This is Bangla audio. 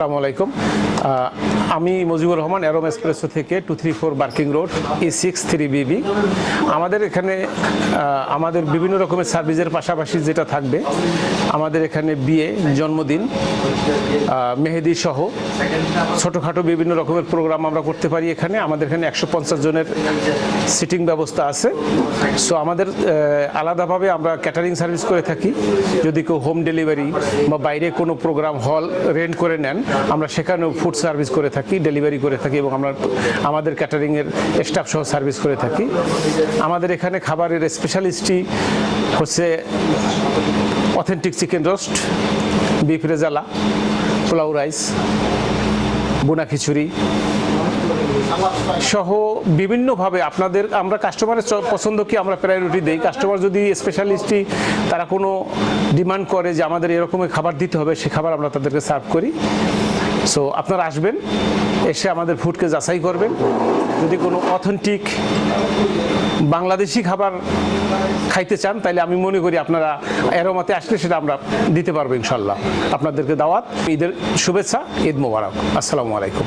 আসসালামু আলাইকুম। আমি মুজিবুর রহমান, অ্যারোম এক্সপ্রেসো থেকে two three four Barking road E six three BB আমাদের এখানে আমাদের বিভিন্ন রকমের সার্ভিসের পাশাপাশি যেটা থাকবে, আমাদের এখানে বিয়ে, জন্মদিন মেহেদি সহ ছোটোখাটো বিভিন্ন রকমের প্রোগ্রাম আমরা করতে পারি এখানে। আমাদের এখানে একশো পঞ্চাশ জনের সিটিং ব্যবস্থা আছে। সো আমাদের আলাদাভাবে আমরা ক্যাটারিং সার্ভিস করে থাকি। যদি কেউ হোম ডেলিভারি বা বাইরে কোনো প্রোগ্রাম হল রেন্ট করে নেন আমরা সেখানেও ফুড সার্ভিস করে থাকি ডেলিভারি করে থাকি এবং আমরা আমাদের ক্যাটারিংয়ের স্টাফ সহ সার্ভিস করে থাকি। আমাদের এখানে খাবারের স্পেশালিস্টই হচ্ছে authentic chicken roast beef rezala pulao rice বোনা খিচুড়ি সহ বিভিন্নভাবে আপনাদের, আমরা কাস্টমারের পছন্দ কি আমরা প্রায়োরিটি দিই। কাস্টমার যদি স্পেশালিস্টই তারা কোনো ডিমান্ড করে যে আমাদের এরকমের খাবার দিতে হবে, সে খাবার আমরা তাদেরকে সার্ভ করি। সো আপনারা আসবেন, এসে আমাদের ফুডকে যাচাই করবেন। যদি কোনো অথেন্টিক বাংলাদেশি খাবার খাইতে চান তাহলে আমি মনে করি আপনারা এরোমাতে আসলে সেটা আমরা দিতে পারব ইনশাল্লাহ আপনাদেরকে দাওয়াত, ঈদের শুভেচ্ছা, ঈদ মোবারক। আসসালামু আলাইকুম।